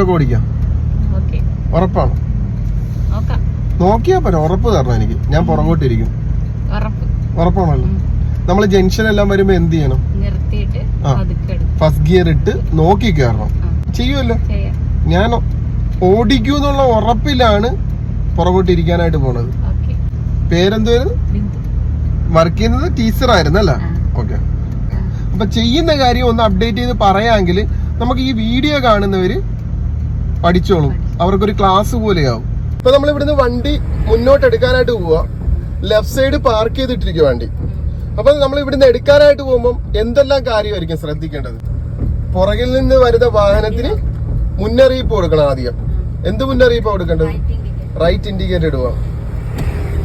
ഒറ്റയ്ക്ക് ഓടിക്കാം. ഉറപ്പാണ്. നോക്കാം. നോക്കിയാ പോരാ ഉറപ്പ് തരണം എനിക്ക്. ഞാൻ പുറകോട്ടിരിക്കും. ഉറപ്പ്. ഉറപ്പാണല്ലോ. നമ്മൾ ജംഗ്ഷൻ എല്ലാം വരുമ്പോ എന്ത് ചെയ്യണം? ഫസ്റ്റ് ഗിയർ ഇട്ട് നോക്കി കയറണം. ചെയ്യുമല്ലോ ഞാൻ ഓടിക്കൂ എന്നുള്ള ഉറപ്പിലാണ് പുറകോട്ടിരിക്കാനായിട്ട് പോണത്. ബിന്ദു. വർക്ക് ചെയ്യുന്നത് ടീച്ചർ ആയിരുന്നല്ല അല്ല? ഓക്കെ അപ്പൊ ചെയ്യുന്ന കാര്യം ഒന്ന് അപ്ഡേറ്റ് ചെയ്ത് പറയാമെങ്കിൽ നമുക്ക് ഈ വീഡിയോ കാണുന്നവര് പഠിച്ചോളും. അവർക്കൊരു ക്ലാസ് പോലെയാവും. ഇപ്പൊ നമ്മൾ ഇവിടുന്ന് വണ്ടി മുന്നോട്ട് എടുക്കാനായിട്ട് പോവാ. ലെഫ്റ്റ് സൈഡ് പാർക്ക് ചെയ്തിട്ടിരിക്കും വണ്ടി. അപ്പൊ നമ്മൾ ഇവിടുന്ന് എടുക്കാനായിട്ട് പോകുമ്പോൾ എന്തെല്ലാം കാര്യമായിരിക്കും ശ്രദ്ധിക്കേണ്ടത്? പുറകിൽ നിന്ന് വരുന്ന വാഹനത്തിന് മുന്നറിയിപ്പ് കൊടുക്കണം ആദ്യം. എന്ത് മുന്നറിയിപ്പ് കൊടുക്കേണ്ടത്? റൈറ്റ് ഇൻഡിക്കേറ്റർ ഇടുക.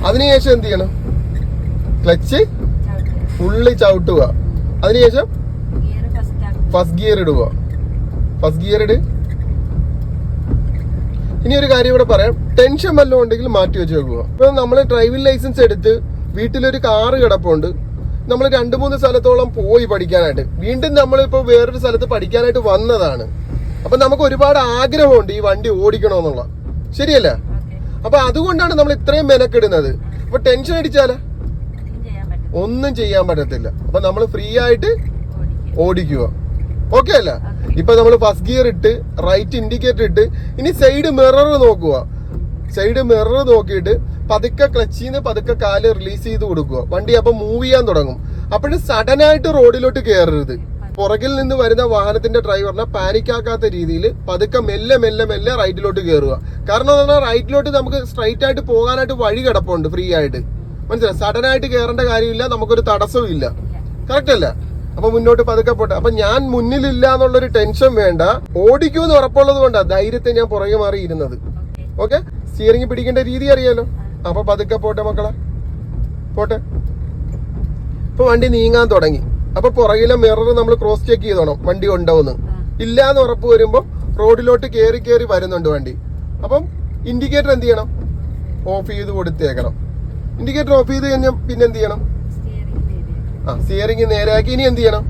അതിനുശേഷം എന്ത് ചെയ്യണം? ക്ലച്ച് ഫുള്ളി ചവിട്ടുക. അതിനുശേഷം ഫസ്റ്റ് ഗിയർ ഇടുക. ഫസ്റ്റ് ഗിയർ ഇട്. ഇനി ഒരു കാര്യം ഇവിടെ പറയാം. ടെൻഷൻ വല്ലതും ഉണ്ടെങ്കിൽ മാറ്റി വെച്ച് വെക്കുക ഇപ്പൊ നമ്മൾ ഡ്രൈവിംഗ് ലൈസൻസ് എടുത്ത് വീട്ടിലൊരു കാറ് കിടപ്പുണ്ട്. നമ്മൾ രണ്ട് മൂന്ന് സ്ഥലത്തോളം പോയി പഠിക്കാനായിട്ട്. വീണ്ടും നമ്മളിപ്പോൾ വേറൊരു സ്ഥലത്ത് പഠിക്കാനായിട്ട് വന്നതാണ്. അപ്പം നമുക്ക് ഒരുപാട് ആഗ്രഹമുണ്ട് ഈ വണ്ടി ഓടിക്കണമെന്നുള്ള. ശരിയല്ല? അപ്പൊ അതുകൊണ്ടാണ് നമ്മൾ ഇത്രയും മെനക്കെടുന്നത്. അപ്പൊ ടെൻഷൻ അടിച്ചാല? ഒന്നും ചെയ്യാൻ പറ്റത്തില്ല. അപ്പൊ നമ്മൾ ഫ്രീ ആയിട്ട് ഓടിക്കുക. ഓക്കെ അല്ല? ഇപ്പൊ നമ്മൾ ഫസ്റ്റ് ഗിയർ ഇട്ട് റൈറ്റ് ഇൻഡിക്കേറ്റർ ഇട്ട് ഇനി സൈഡ് മിറർ നോക്കുക. സൈഡ് മിറർ നോക്കിയിട്ട് പതുക്കെ ക്ലച്ചിൽ നിന്ന് പതുക്കെ കാൽ റിലീസ് ചെയ്ത് കൊടുക്കുക. വണ്ടി അപ്പൊ മൂവ് ചെയ്യാൻ തുടങ്ങും. അപ്പോഴും സഡൻ ആയിട്ട് റോഡിലോട്ട് കയറരുത് പുറകിൽ നിന്ന് വരുന്ന വാഹനത്തിന്റെ ഡ്രൈവറിനെ പാനിക്കാക്കാത്ത രീതിയിൽ പതുക്കെ മെല്ലെ മെല്ലെ മെല്ലെ റൈറ്റിലോട്ട് കയറുക കാരണം എന്ന് പറഞ്ഞാൽ റൈറ്റിലോട്ട് നമുക്ക് സ്ട്രൈറ്റ് ആയിട്ട് പോകാനായിട്ട് വഴി കിടപ്പുണ്ട് ഫ്രീ ആയിട്ട്. മനസ്സിലായി? സഡൻ ആയിട്ട് കയറേണ്ട കാര്യമില്ല നമുക്കൊരു തടസ്സവും ഇല്ല കറക്റ്റ് അല്ല? അപ്പൊ മുന്നോട്ട് പതുക്കെ പോട്ടെ. അപ്പൊ ഞാൻ മുന്നിലില്ല എന്നുള്ളൊരു ടെൻഷൻ വേണ്ട. ഓടിക്കൂന്ന് ഉറപ്പുള്ളത് കൊണ്ടാ ധൈര്യത്തെ ഞാൻ പുറകെ മാറിയിരുന്നത്. ഓക്കെ? സ്റ്റിയറിംഗ് പിടിക്കേണ്ട രീതി അറിയാലോ? അപ്പൊ പതുക്കെ പോട്ടെ മക്കളെ. പോട്ടെ. ഇപ്പൊ വണ്ടി നീങ്ങാൻ തുടങ്ങി. അപ്പൊ പുറകിലെ മിറർ നമ്മൾ ക്രോസ് ചെക്ക് ചെയ്തോണം വണ്ടി ഉണ്ടോന്ന്. ഇല്ല എന്ന് ഉറപ്പ് വരുമ്പോ റോഡിലോട്ട് കേറി കയറി വരുന്നുണ്ട് വണ്ടി. അപ്പം ഇൻഡിക്കേറ്റർ എന്ത് ചെയ്യണം? ഓഫ് ചെയ്ത് കൊടുത്തേക്കണം. ഇൻഡിക്കേറ്റർ ഓഫ് ചെയ്ത് കഴിഞ്ഞാൽ പിന്നെ എന്ത് ചെയ്യണം? ആ സിയറിങ് നേരെയാക്കി ഇനി എന്ത് ചെയ്യണം?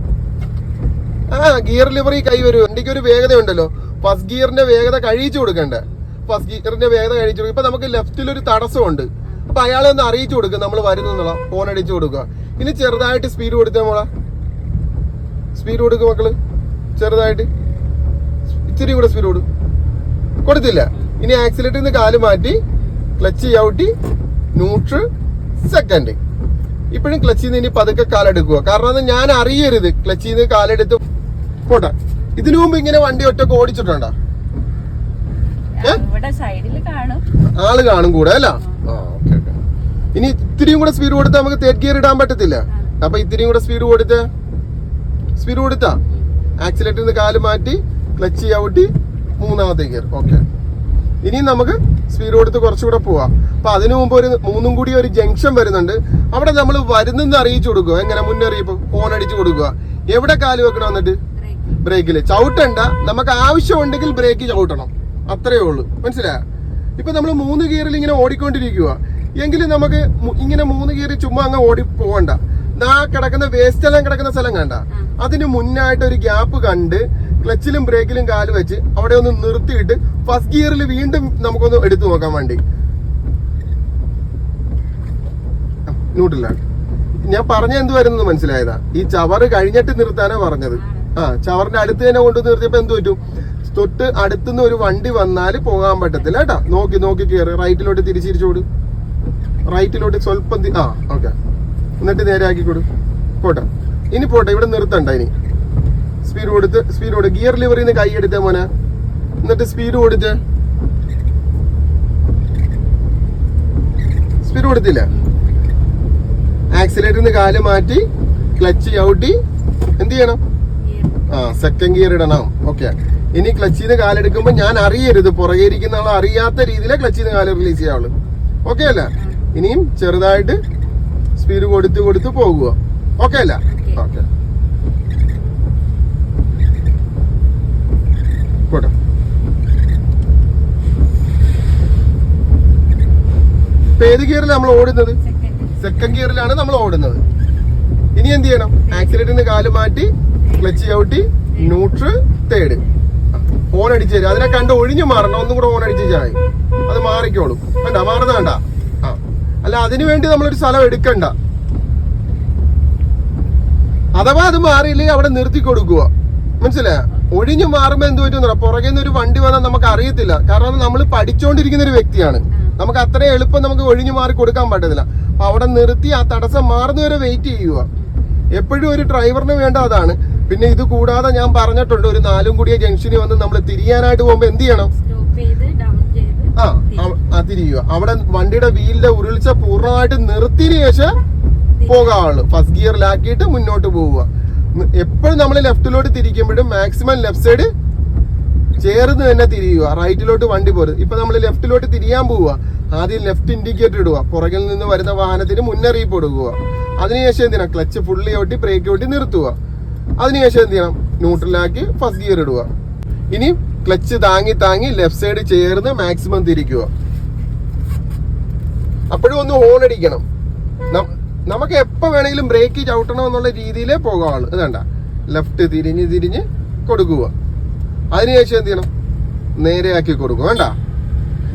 ആ ഗിയർ ലിവറി കൈ വരും. വണ്ടിക്ക് ഒരു വേഗത ഉണ്ടല്ലോ ഫസ്റ്റ് ഗിയറിന്റെ വേഗത കഴിച്ചു കൊടുക്കണ്ടേ? ഫസ്റ്റ് ഗിയറിന്റെ വേഗത കഴിച്ചു കൊടുക്കും. ഇപ്പൊ നമുക്ക് ലെഫ്റ്റിൽ ഒരു തടസ്സമുണ്ട്. അപ്പൊ അയാളെ ഒന്ന് അറിയിച്ചു കൊടുക്കും. നമ്മൾ വരുന്നുള്ള ഫോൺ അടിച്ചു കൊടുക്കുക. ഇനി ചെറുതായിട്ട് സ്പീഡ് കൊടുത്തേ മോളെ. സ്പീഡ് കൊടുക്കുക മക്കൾ. ചെറുതായിട്ട്. ഇച്ചിരി കൂടെ സ്പീഡ് കൊടുക്കും കൊടുത്തില്ല. ഇനി ആക്സിലേറ്ററിൽ നിന്ന് കാൽ മാറ്റി ക്ലച്ച് ചവിട്ടി ന്യൂട്രൽ സെക്കൻഡ് ഇപ്പോഴും ക്ലച്ചിൽ നിന്ന് ഇനി പതുക്കെ കാലെടുക്കുക. കാരണം അത് ഞാൻ അറിയരുത്. ക്ലച്ചിൽ നിന്ന് കാലെടുത്ത് പോട്ടെ. ഇതിനു മുമ്പ് ഇങ്ങനെ വണ്ടി ഒറ്റയ്ക്ക് ഓടിച്ചിട്ടുണ്ടോ? ആൾ കാണും കൂടെ അല്ല. ഇനി ഇത്തിരിയും കൂടെ സ്പീഡ് കൊടുത്താൽ നമുക്ക് തേർഡ് ഗിയർ ഇടാൻ പറ്റത്തില്ല. അപ്പൊ ഇത്തിരിയും കൂടെ സ്പീഡ് കൊടുത്ത്. സ്പീഡ് കൊടുത്താ? ആക്സിലേറ്ററിൽ നിന്ന് കാൽ മാറ്റി ക്ലച്ച് ചവിട്ടി മൂന്നാമത്തെ ഗിയർ ഓക്കെ. ഇനി നമുക്ക് സ്പീഡ് കൊടുത്ത് കുറച്ചുകൂടെ പോവാം. അപ്പൊ അതിനു മുമ്പ് ഒരു മൂന്നും കൂടി ഒരു ജംഗ്ഷൻ വരുന്നുണ്ട്. അവിടെ നമ്മൾ വരുന്നെന്ന് അറിയിച്ചു കൊടുക്കുക എങ്ങനെ മുന്നറിയിപ്പ്? ഫോൺ അടിച്ചു കൊടുക്കുക എവിടെ കാൽ വെക്കണം എന്നിട്ട്? ബ്രേക്കിൽ. ചവിട്ടണ്ട. നമുക്ക് ആവശ്യമുണ്ടെങ്കിൽ ബ്രേക്ക് ചവിട്ടണം. അത്രേ ഉള്ളൂ. മനസ്സിലായ? ഇപ്പൊ നമ്മൾ മൂന്ന് ഗിയറിൽ ഇങ്ങനെ ഓടിക്കൊണ്ടിരിക്കുക എങ്കിലും നമുക്ക് ഇങ്ങനെ മൂന്ന് ഗിയറിൽ ചുമ്മാ അങ്ങ് ഓടി പോകണ്ട നാ കിടക്കുന്ന വേസ്റ്റ് എല്ലാം കിടക്കുന്ന സ്ഥലം കണ്ട. അതിന് മുന്നായിട്ട് ഒരു ഗ്യാപ്പ് കണ്ട് ക്ലച്ചിലും ബ്രേക്കിലും കാൽ വെച്ച് അവിടെ ഒന്ന് നിർത്തിയിട്ട് ഫസ്റ്റ് ഗിയറിൽ വീണ്ടും നമുക്കൊന്ന് എടുത്തു നോക്കാൻ വേണ്ടി. ന്യൂട്രലാണ് ഞാൻ പറഞ്ഞ എന്ത് വരുന്നത് മനസ്സിലായതാ? ഈ ചവറ് കഴിഞ്ഞിട്ട് നിർത്താനാ പറഞ്ഞത്. ആ ചവറിന്റെ അടുത്ത് തന്നെ കൊണ്ട് നിർത്തിയപ്പോ എന്ത് പറ്റും? തൊട്ട് അടുത്തുനിന്ന് ഒരു വണ്ടി വന്നാൽ പോകാൻ പറ്റത്തില്ല കേട്ടാ. നോക്കി നോക്കി കയറി റൈറ്റിലോട്ട് തിരിച്ചിരിച്ചോട് റൈറ്റിലോട്ട് സ്വല്പം ആ ഓക്കെ. എന്നിട്ട് നേരെ ആക്കി കൊടു. പോട്ടെ. ഇനി പോട്ടെ ഇവിടെ നിർത്തണ്ട ഇനി. സ്പീഡ് കൊടുത്ത് സ്പീഡ് കൊടുത്ത് ഗിയർ ലിവറിന്ന് കൈ എടുത്തേ മോനെ. എന്നിട്ട് സ്പീഡ് കൊടുത്ത്. സ്പീഡ് കൊടുത്തില്ല. ആക്സിലേറ്ററിന് കാൽ മാറ്റി ക്ലച്ച് ചവിട്ടി എന്ത് ചെയ്യണം? ആ സെക്കൻഡ് ഗിയർ ഇടണം. ഓക്കെ ഇനി ക്ലച്ചിൽ നിന്ന് കാലെടുക്കുമ്പോൾ ഞാൻ അറിയരുത്. പുറകെ ഇരിക്കുന്ന ആൾ അറിയാത്ത രീതിയിലെ ക്ലച്ചിൽ നിന്ന് കാൽ റിലീസ് ചെയ്യാവുള്ളൂ. ഓക്കെ അല്ല? ഇനിയും ചെറുതായിട്ട് സ്പീഡ് കൊടുത്ത് കൊടുത്ത് പോകുക ഓക്കെ അല്ല? ഓക്കെ പോട്ടെ. ഏത് ഗിയറിൽ നമ്മൾ ഓടുന്നത്? സെക്കൻഡ് ഗിയറിലാണ് നമ്മൾ ഓടുന്നത്. ഇനി എന്ത് ചെയ്യണം? ആക്സിലേറ്ററിന് കാൽ മാറ്റി ക്ലച്ച് ചവിട്ടി ന്യൂട്രൽ തേർഡ് ഹോൺ അടിച്ചു തരും. അതിനെ കണ്ട് ഒഴിഞ്ഞു മാറണം. ഒന്നും കൂടെ ഹോൺ അടിച്ചു ചായ അത് മാറിക്കോളും. വേണ്ട മാറുന്ന വേണ്ട ആ. അല്ല അതിനു വേണ്ടി നമ്മളൊരു സ്ഥലം എടുക്കണ്ട. അഥവാ അത് മാറിയില്ലെങ്കിൽ അവിടെ നിർത്തി കൊടുക്കുക. മനസ്സിലായ? ഒഴിഞ്ഞു മാറുമ്പോ എന്ത് പറ്റും പുറകെ നിന്ന് ഒരു വണ്ടി വന്നാൽ നമുക്ക് അറിയത്തില്ല. കാരണം നമ്മൾ പഠിച്ചുകൊണ്ടിരിക്കുന്ന ഒരു വ്യക്തിയാണ്. നമുക്ക് അത്രയും എളുപ്പം നമുക്ക് ഒഴിഞ്ഞു മാറി കൊടുക്കാൻ പറ്റത്തില്ല. അപ്പൊ അവിടെ നിർത്തി ആ തടസ്സം മാറുന്നവരെ വെയിറ്റ് ചെയ്യുക. എപ്പോഴും ഒരു ഡ്രൈവറിന് വേണ്ട അതാണ്. പിന്നെ ഇത് കൂടാതെ ഞാൻ പറഞ്ഞിട്ടുണ്ട് ഒരു നാലും കൂടിയ ജംഗ്ഷനിൽ വന്ന് നമ്മൾ തിരിയാനായിട്ട് പോകുമ്പോ എന്ത് ചെയ്യണം? ആ ആ തിരിയുക. അവിടെ വണ്ടിയുടെ വീലിന്റെ ഉരുളിച്ച പൂർണമായിട്ട് നിർത്തിന് ശേഷം പോകാവുള്ളൂ ഫസ്റ്റ് ഗിയറിലാക്കിയിട്ട് മുന്നോട്ട് പോവുക. എപ്പോഴും നമ്മൾ ലെഫ്റ്റിലോട്ട് തിരിക്കുമ്പോഴും മാക്സിമം ലെഫ്റ്റ് സൈഡ് ചേർന്ന് തന്നെ തിരിയുക. റൈറ്റിലോട്ട് വണ്ടി പോരുത്. ഇപ്പൊ നമ്മൾ ലെഫ്റ്റിലോട്ട് തിരിയാൻ പോവുക. ആദ്യം ലെഫ്റ്റ് ഇൻഡിക്കേറ്റർ ഇടുക. പുറകിൽ നിന്ന് വരുന്ന വാഹനത്തിന് മുന്നറിയിപ്പ് കൊടുക്കുക. അതിനുശേഷം ചെയ്യണം? ക്ലച്ച് ഫുള്ളി ഒട്ടി ബ്രേക്ക് ഒട്ടി നിർത്തുക. അതിനുശേഷം എന്ത് ചെയ്യണം? ന്യൂട്രലാക്കി ഫസ്റ്റ് ഗിയർ ഇടുക. ഇനി ക്ലച്ച് താങ്ങി താങ്ങി ലെഫ്റ്റ് സൈഡ് ചേർന്ന് മാക്സിമം തിരിക്കുക. അപ്പോഴും ഒന്ന് ഹോൺ അടിക്കണം. നമുക്ക് എപ്പോ വേണമെങ്കിലും ബ്രേക്ക് ചവിട്ടണം എന്നുള്ള രീതിയിലേ പോകാവുള്ളൂ. ഇതണ്ട ലെഫ്റ്റ് തിരിഞ്ഞ് തിരിഞ്ഞ് കൊടുക്കുക. അതിനുശേഷം എന്ത് ചെയ്യണം? നേരെയാക്കി കൊടുക്കും. വേണ്ട.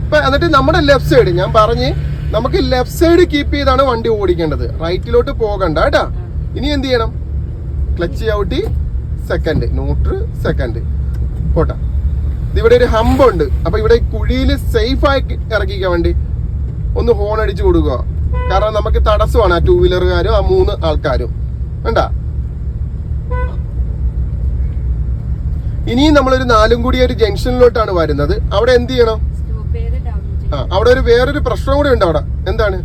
ഇപ്പൊ എന്നിട്ട് നമ്മുടെ ലെഫ്റ്റ് സൈഡ് ഞാൻ പറഞ്ഞ് നമുക്ക് ലെഫ്റ്റ് സൈഡ് കീപ്പ് ചെയ്താണ് വണ്ടി ഓടിക്കേണ്ടത്. റൈറ്റിലോട്ട് പോകണ്ട കേട്ടാ. ഇനി എന്ത് ചെയ്യണം? ക്ലച്ച് ചവിട്ടി സെക്കൻഡ് ന്യൂട്രൽ സെക്കൻഡ് പോട്ടെ. ഇവിടെ ഒരു ഹമ്പ് ഉണ്ട്. അപ്പൊ ഇവിടെ കുഴിയിൽ സേഫ് ആയി ഇറക്കിക്ക വണ്ടി. ഒന്ന് ഹോൺ അടിച്ചു കൊടുക്കുക. കാരണം നമുക്ക് തടസ്സമാണ് ആ ടൂ വീലറുകാരും ആ മൂന്ന് ആൾക്കാരും. വേണ്ട. ഇനിയും നമ്മളൊരു നാലും കൂടി ഒരു ജംഗ്ഷനിലോട്ടാണ് വരുന്നത്. അവിടെ എന്ത് ചെയ്യണം? ആ അവിടെ ഒരു വേറൊരു പ്രശ്നം കൂടി ഉണ്ട് അവിടെ. എന്താണ്?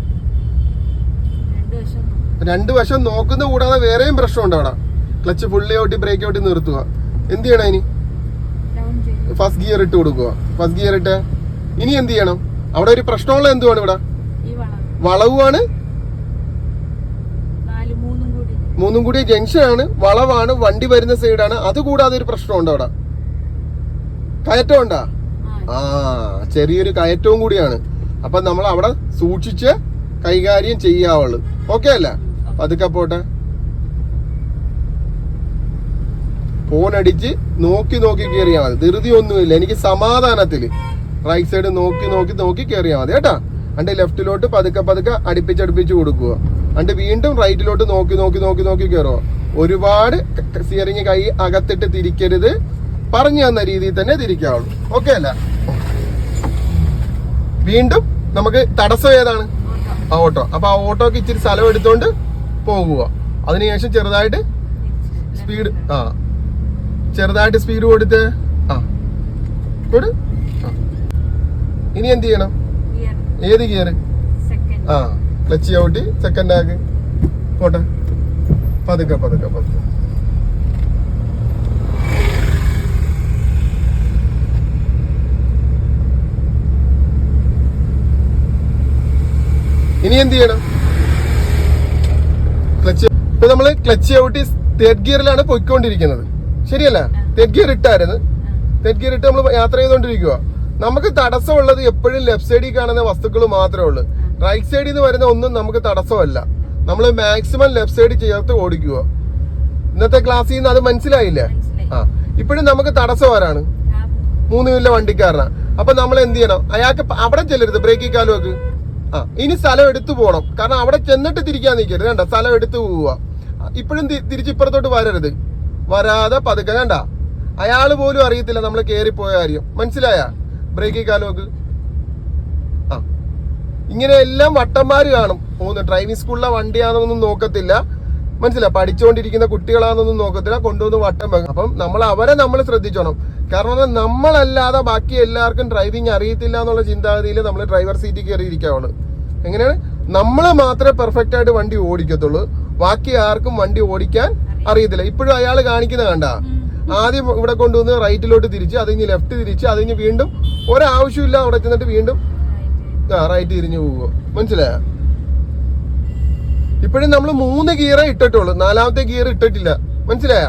രണ്ട് വശം നോക്കുന്ന കൂടാതെ വേറെയും പ്രശ്നമുണ്ട് അവിടെ. ക്ലച്ച് ഫുള്ളി ഔട്ടി ബ്രേക്ക് ഔട്ടി നിർത്തുക. എന്ത് ചെയ്യണം ഇനി? ഫസ്റ്റ് ഗിയർ ഇട്ട് കൊടുക്കുക. ഫസ്റ്റ് ഗിയർ ഇട്ട്. ഇനി എന്ത് ചെയ്യണം? അവിടെ ഒരു പ്രശ്നമുള്ള എന്തുവാണ് ഇവിടെ? വളവുമാണ്. മൂന്നും കൂടി ആണ് വളവാണ് വണ്ടി വരുന്ന സൈഡാണ്. അത് കൂടാതെ ഒരു പ്രശ്നമുണ്ട് അവിടെ. കയറ്റം ഉണ്ടാ? ആ ആ ചെറിയൊരു കയറ്റവും കൂടിയാണ്. അപ്പൊ നമ്മൾ അവിടെ സൂക്ഷിച്ച് കൈകാര്യം ചെയ്യാവുള്ളു. ഓക്കെ അല്ല? പതുക്കെ പോട്ടെ. ഫോൺ അടിച്ച് നോക്കി നോക്കി കയറിയാൽ മതി. ധൃതി ഒന്നുമില്ല എനിക്ക് സമാധാനത്തിൽ. റൈറ്റ് സൈഡ് നോക്കി നോക്കി നോക്കി കയറിയാൽ മതി. കേട്ടാ? അണ്ട് ലെഫ്റ്റിലോട്ട് പതുക്കെ പതുക്കെ അടുപ്പിച്ചടുപ്പിച്ച് കൊടുക്കുക. അണ്ട് വീണ്ടും റൈറ്റിലോട്ട് നോക്കി നോക്കി നോക്കി നോക്കി കയറുക ഒരുപാട് സ്റ്റിയറിങ് കൈ അകത്തിട്ട് തിരിക്കരുത്. പറഞ്ഞു തന്ന രീതിയിൽ തന്നെ തിരിക്കാവുള്ളൂ. ഓക്കെ അല്ല? വീണ്ടും നമുക്ക് തടസ്സം ഏതാണ്? ആ ഓട്ടോ. അപ്പൊ ആ ഓട്ടോക്ക് ഇച്ചിരി സ്ഥലം എടുത്തോണ്ട് പോകുക. അതിനുശേഷം ചെറുതായിട്ട് സ്പീഡ് ആ. ചെറുതായിട്ട് സ്പീഡ് കൊടുത്ത് ആ. കൊടു ഇനി എന്ത് ചെയ്യണം? ഏത് ഗിയർ ആ ക്ലച്ച് ചവിട്ടി സെക്കൻഡ് ആക്ക് പോട്ടെ. പതുക്കെ പതുക്കെ പതുക്കെ. ഇനി എന്ത് ചെയ്യണം? ക്ലച്ച് ഇപ്പൊ നമ്മൾ ക്ലച്ച് ചവിട്ടി തേർഡ് ഗിയറിലാണ് പോയിക്കൊണ്ടിരിക്കുന്നത്. ശരിയല്ല? തേർഡ് ഗിയർ ഇട്ടായിരുന്നു. തേർഡ് ഗിയർ ഇട്ട് നമ്മൾ യാത്ര ചെയ്തുകൊണ്ടിരിക്കുക നമുക്ക് തടസ്സമുള്ളത് എപ്പോഴും ലെഫ്റ്റ് സൈഡിൽ കാണുന്ന വസ്തുക്കൾ മാത്രമേ ഉള്ളൂ. റൈറ്റ് സൈഡിൽ നിന്ന് വരുന്ന ഒന്നും നമുക്ക് തടസ്സമല്ല. നമ്മൾ മാക്സിമം ലെഫ്റ്റ് സൈഡ് ചേർത്ത് ഓടിക്കുക. ഇന്നത്തെ ക്ലാസ്സിൽ നിന്ന് അത് മനസ്സിലായില്ലേ? ആ ഇപ്പോഴും നമുക്ക് തടസ്സം ആരാണ്? മൂന്ന് വീലിലെ വണ്ടിക്കാരനാ. അപ്പൊ നമ്മൾ എന്ത് ചെയ്യണം? അയാൾക്ക് അവിടെ ചെല്ലരുത് ബ്രേക്കിൽ കാലം വെക്ക് ആ ഇനി സ്ഥലം എടുത്തു പോകണം കാരണം അവിടെ ചെന്നിട്ട് തിരിക്കാൻ നിൽക്കരുത്. കണ്ട? സ്ഥലം എടുത്തു പോവുക. ഇപ്പോഴും തിരിച്ചിപ്പുറത്തോട്ട് വരരുത്. വരാതെ പതുക്കെ കണ്ട. അയാൾ പോലും അറിയത്തില്ല നമ്മൾ കയറിപ്പോയ കാര്യം. മനസ്സിലായ? ബ്രേക്ക് കാലം ആ. ഇങ്ങനെ എല്ലാം വട്ടന്മാര് കാണും. പോകുന്നു ഡ്രൈവിംഗ് സ്കൂളിലെ വണ്ടിയാണെന്നൊന്നും നോക്കത്തില്ല. മനസ്സിലാ പഠിച്ചുകൊണ്ടിരിക്കുന്ന കുട്ടികളാണെന്നൊന്നും നോക്കത്തില്ല. കൊണ്ടുവന്ന് വട്ടം വെക്കും. അപ്പം നമ്മൾ അവരെ നമ്മൾ ശ്രദ്ധിച്ചോണം. കാരണം നമ്മളല്ലാതെ ബാക്കി എല്ലാവർക്കും ഡ്രൈവിംഗ് അറിയത്തില്ല എന്നുള്ള ചിന്താഗതിയിൽ നമ്മൾ ഡ്രൈവർ സീറ്റിൽ കയറി എങ്ങനെയാണ്? നമ്മൾ മാത്രമേ പെർഫെക്റ്റ് ആയിട്ട് വണ്ടി ഓടിക്കത്തുള്ളൂ. ബാക്കി ആർക്കും വണ്ടി ഓടിക്കാൻ അറിയത്തില്ല. ഇപ്പോഴും അയാൾ കാണിക്കുന്ന കണ്ട? ആദ്യം ഇവിടെ കൊണ്ടുവന്ന് റൈറ്റിലോട്ട് തിരിച്ച് അതിന് ലെഫ്റ്റ് തിരിച്ച് അതിന് വീണ്ടും ഒരാവശ്യമില്ല അവിടെ ചെന്നിട്ട് വീണ്ടും റൈറ്റ് തിരിഞ്ഞു പോവുക. മനസ്സിലായ? ഇപ്പോഴും നമ്മൾ മൂന്ന് ഗിയറേ ഇട്ടിട്ടുള്ളൂ. നാലാമത്തെ ഗിയർ ഇട്ടിട്ടില്ല. മനസ്സിലായ?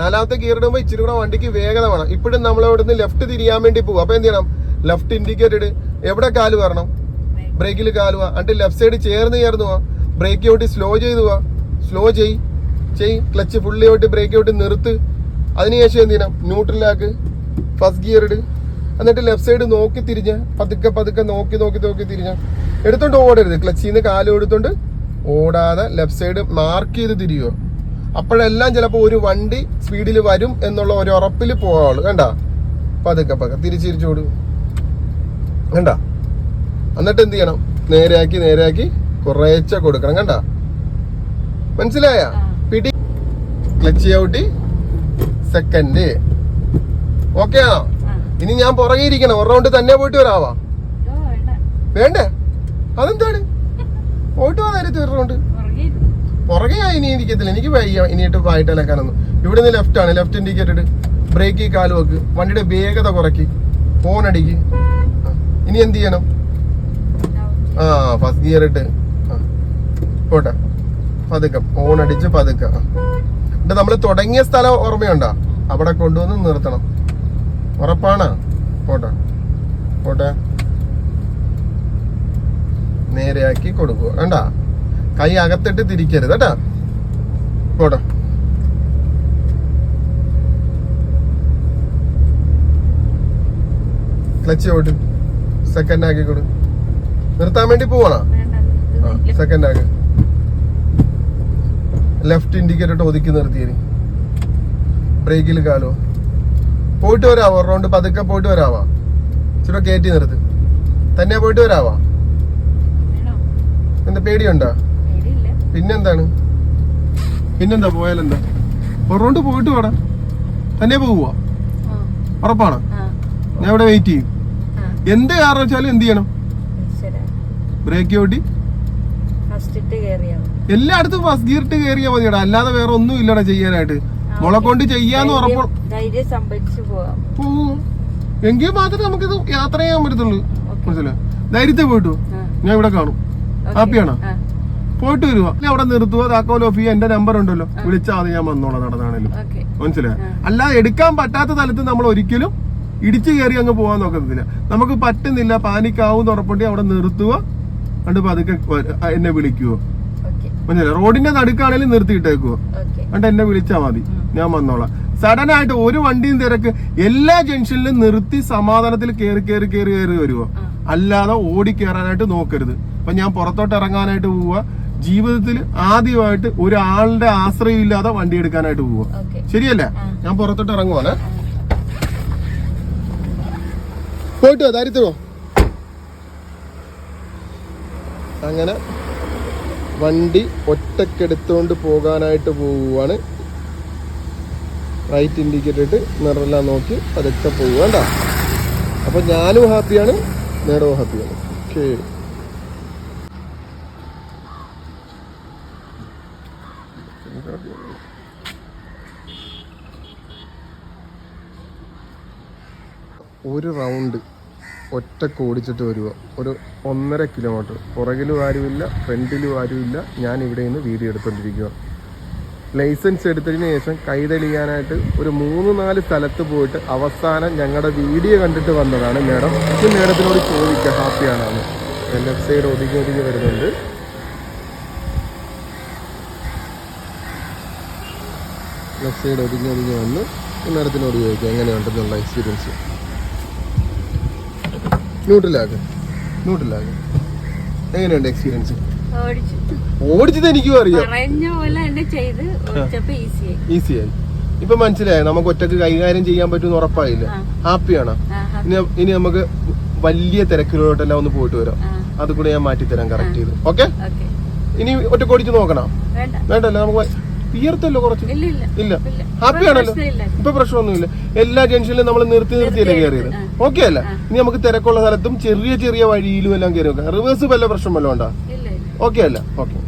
നാലാമത്തെ ഗിയർ ഇടുമ്പോൾ ഇച്ചിരി കൂടെ വണ്ടിക്ക് വേഗത വേണം. ഇപ്പോഴും നമ്മൾ അവിടെ നിന്ന് ലെഫ്റ്റ് തിരിയാൻ വേണ്ടി പോകും അപ്പൊ എന്ത് ചെയ്യണം? ലെഫ്റ്റ് ഇൻഡിക്കേറ്റർ എവിടെ കാൽ വരണം? ബ്രേക്കിൽ കാൽ പോവാ എന്നിട്ട് ലെഫ്റ്റ് സൈഡ് ചേർന്ന് ചേർന്ന് പോവാ. ബ്രേക്ക് ഔട്ട് സ്ലോ ചെയ്ത് പോവാ. സ്ലോ ചെയ്. ചെയ്. Clutch fully out brake out നിർത്ത്. അതിനുശേഷം എന്ത് ചെയ്യണം? ന്യൂട്രലാക്ക് ഫസ്റ്റ് ഗിയർ ഇട്. എന്നിട്ട് ലെഫ്റ്റ് സൈഡ് നോക്കി തിരിഞ്ഞ് പതുക്കെ പതുക്കെ നോക്കി നോക്കി നോക്കി തിരിഞ്ഞ. എടുത്തോണ്ട് ഓടരുത്. ക്ലച്ചിൽ നിന്ന് കാലും എടുത്തോണ്ട് ഓടാതെ ലെഫ്റ്റ് സൈഡ് മാർക്ക് ചെയ്ത് തിരിയുക. അപ്പോഴെല്ലാം ചിലപ്പോൾ ഒരു വണ്ടി സ്പീഡിൽ വരും എന്നുള്ള ഒരു ഉറപ്പിൽ പോകാവുള്ളൂ കണ്ട? പതുക്കെ പതുക്കെ തിരിച്ചിരിച്ചോട് കണ്ട? എന്നിട്ട് എന്ത് ചെയ്യണം? നേരെയാക്കി നേരെയാക്കി കുറേച്ച കൊടുക്കണം. കണ്ട? മനസ്സിലായ? പിടി ക്ലച്ച് ഔട്ടി സെക്കൻഡ് ഓക്കെ ആണോ. ഇനി ഞാൻ പുറകെ ഇരിക്കണം. ഒരു റൗണ്ട് തന്നെ പോയിട്ട് വരാവാ. വേണ്ട. അതെന്താണ്? പോയിട്ട് വാ നേരത്തെ ഒരു റൗണ്ട് പുറകെ ഞാൻ ഇനി ഇരിക്കത്തില്ല. എനിക്ക് വയ്യ. ഇനിയിട്ട് പായിട്ട് അലക്കാനൊന്നും. ഇവിടെ നിന്ന് ലെഫ്റ്റ് ആണ്. ലെഫ്റ്റ് ഇൻഡിക്കേറ്റർ ഇട്. ബ്രേക്ക് കാൽ വെക്ക്. വണ്ടിയുടെ വേഗത കുറയ്ക്ക്. ഫോൺ അടിക്ക്. ഇനി എന്ത് ചെയ്യണം? ആ ഫസ്റ്റ് ഗിയർ ഇട്ട്. ആ. പോട്ടെ. പതുക്കെ. ഫോൺ അടിച്ച് പതുക്കെ. എന്നിട്ട് നമ്മൾ തുടങ്ങിയ സ്ഥലം ഓർമ്മയുണ്ടോ? അവിടെ കൊണ്ടുവന്ന് നിർത്തണം. ഉറപ്പാണ്. പോട്ടെ. പോട്ടെ. നേരെയാക്കി കൊടുക്കുക. വേണ്ട കൈ അകത്തിട്ട് തിരിക്കരുത് കേട്ടാ. പോട്ടെ. ക്ലച്ച് ഓട്ട് സെക്കൻഡ് ആക്കി കൊടു. നിർത്താൻ വേണ്ടി പോവണോ? സെക്കൻഡ് ആക്കി. ലെഫ്റ്റ് ഇൻഡിക്കേറ്റർ ഒതുക്കി നിർത്തിയത് ബ്രേക്കിൽ കാലോ. പോയിട്ട് വരാവോ? റൗണ്ട് പതുക്കെ പോയിട്ട് വരാവാ? ഇച്ചിരി കയറ്റി നിർത്ത്. തന്നെ പോയിട്ട് വരാവാ? എന്താ പേടിയുണ്ടോ. പിന്നെന്താണ്? പിന്നെന്താ പോയാലെന്താ? ഒറോണ്ട് റൗണ്ട് പോയിട്ട് വേടാ തന്നെ പോവുക ആ, ഉറപ്പാണ്? ഞാൻ ഇവിടെ വെയിറ്റ് ചെയ്യും. എന്ത് കാരണം വെച്ചാലും എന്ത് ചെയ്യണം? ബ്രേക്ക് ഓട്ടി. എല്ലായിടത്തും ഫസ്റ്റ് ഗിയർ ഇട്ട് കയറിയാൽ മതിയടാ. അല്ലാതെ വേറെ ഒന്നും ഇല്ലടാ ചെയ്യാനായിട്ട്. മുള കൊണ്ട് ചെയ്യാന്ന് ഉറപ്പ് ധൈര്യം- ധൈര്യം സംഭരിച്ചു പോവാം. പോവും. എങ്കിൽ മാത്രമേ നമുക്കിത് യാത്ര ചെയ്യാൻ പറ്റത്തുള്ളൂ. ധൈര്യത്തെ പോയിട്ടു. ഞാൻ ഇവിടെ കാണും. ഹാപ്പിയാണോ? പോയിട്ട് വരുവാ. ഞാൻ അവിടെ നിർത്തുക താക്കോൽ ഓഫ് എന്റെ നമ്പർ ഉണ്ടല്ലോ. വിളിച്ചാൽ അത് ഞാൻ വന്നോളാം നടന്നാണേലും. മനസ്സിലായോ. അല്ലാതെ എടുക്കാൻ പറ്റാത്ത തലത്തിൽ നമ്മൾ ഒരിക്കലും ഇടിച്ചു കയറി അങ്ങ് പോകാൻ നോക്കത്തില്ല. നമുക്ക് പറ്റുന്നില്ല പാനിക്കാവും ഉറപ്പുണ്ടെങ്കിൽ അവിടെ നിർത്തുക കണ്ട് പതുക്കെ എന്നെ വിളിക്കുവോ? ഓക്കേ. മനസ്സിലായോ? റോഡിന്റെ നടുക്കാണെങ്കിലും നിർത്തിയിട്ടേക്കുവോ. എന്നിട്ട് എന്നെ വിളിച്ചാൽ മതി. ഞാൻ വന്നോളാം. സഡൻ ആയിട്ട് ഒരു വണ്ടിയും തിരക്ക്. എല്ലാ ജംഗ്ഷനിലും നിർത്തി സമാധാനത്തിൽ കയറി കയറി കയറി കയറി വരുവോ? അല്ലാതെ ഓടി കയറാനായിട്ട് നോക്കരുത്. അപ്പൊ ഞാൻ പുറത്തോട്ട് ഇറങ്ങാനായിട്ട് പോവുക ജീവിതത്തിൽ ആദ്യമായിട്ട് ഒരാളുടെ ആശ്രയം ഇല്ലാതെ വണ്ടി എടുക്കാനായിട്ട് പോവുക. ശരിയല്ലേ? ഞാൻ പുറത്തോട്ട് ഇറങ്ങുവാണ്. പോയിട്ട് ധൈര്യത്തിലോ അങ്ങനെ വണ്ടി ഒറ്റക്കെടുത്തുകൊണ്ട് പോകാനായിട്ട് പോവുകയാണ് റൈറ്റ് ഇൻഡിക്കേറ്റർ ഇട്ട് മിററെല്ലാം നോക്കി പതുക്കെ പോകും വേണ്ട അപ്പൊ ഞാനും ഹാപ്പിയാണ് മേഡവും ഹാപ്പിയാണ് ഓക്കെ ഒരു റൗണ്ട് ഒറ്റയ്ക്ക് ഓടിച്ചിട്ട് വരിക. ഒരു ഒന്നര കിലോമീറ്റർ പുറകിലും ആരുമില്ല ഫ്രണ്ടിലും ആരുമില്ല. ഞാൻ ഇവിടെ നിന്ന് വീഡിയോ എടുത്തോണ്ടിരിക്കുക ലൈസൻസ് എടുത്തതിന് ശേഷം കൈതെളിയാനായിട്ട് ഒരു മൂന്ന് നാല് സ്ഥലത്ത് പോയിട്ട് അവസാനം ഞങ്ങളുടെ വീഡിയോ കണ്ടിട്ട് വന്നതാണ് മേഡം. ഇത് മേഡത്തിനോട് ചോദിക്കുക ഹാപ്പിയാണെന്ന്. എൻ എഫ് സൈഡ് ഒതുങ്ങി ഒതുങ്ങി വരുന്നുണ്ട്. ലെഫ്റ്റ് സൈഡ് ഒതുങ്ങി ഒതുങ്ങി വന്ന്. ഈ മേഡത്തിനോട് ചോദിക്കുക എങ്ങനെയുണ്ടെന്നുള്ള എക്സ്പീരിയൻസ് ന്യൂട്രലാക്ക് ന്യൂട്രലാക്ക് എങ്ങനെയുണ്ട് എക്സ്പീരിയൻസ് ഓടിച്ചത് എനിക്കും അറിയാം. ഈസിയായി ഇപ്പൊ മനസ്സിലായി? നമുക്ക് ഒറ്റയ്ക്ക് കൈകാര്യം ചെയ്യാൻ പറ്റുമെന്ന് ഉറപ്പായില്ല? ഹാപ്പിയാണോ ഇനി നമുക്ക് വലിയ തിരക്കിലോട്ടെല്ലാം ഒന്ന് പോയിട്ട് വരാം. അത് കൂടെ ഞാൻ മാറ്റിത്തരാം കറക്റ്റ് ചെയ്ത്. ഓക്കെ. ഇനി ഒറ്റയ്ക്ക് ഓടിച്ച് നോക്കണം. വേണ്ട. വേണ്ടല്ലോ? നമുക്ക് വിയർത്തല്ലോ കുറച്ച്. ഇല്ല. ഹാപ്പിയാണല്ലോ. ഇപ്പൊ പ്രശ്നമൊന്നുമില്ല. എല്ലാ ജംഗ്ഷനിലും നമ്മൾ നിർത്തി നിർത്തിയല്ലേ നിർത്തി. കയറിയത്? ഓക്കെ അല്ല? ഇനി നമുക്ക് തിരക്കുള്ള സ്ഥലത്തും ചെറിയ ചെറിയ വഴിയിലും എല്ലാം കയറി വെക്കാം റിവേഴ്സ് വല്ല പ്രശ്നം വല്ലതും ഉണ്ടോ? ഓക്കെ അല്ല. ഓക്കെ.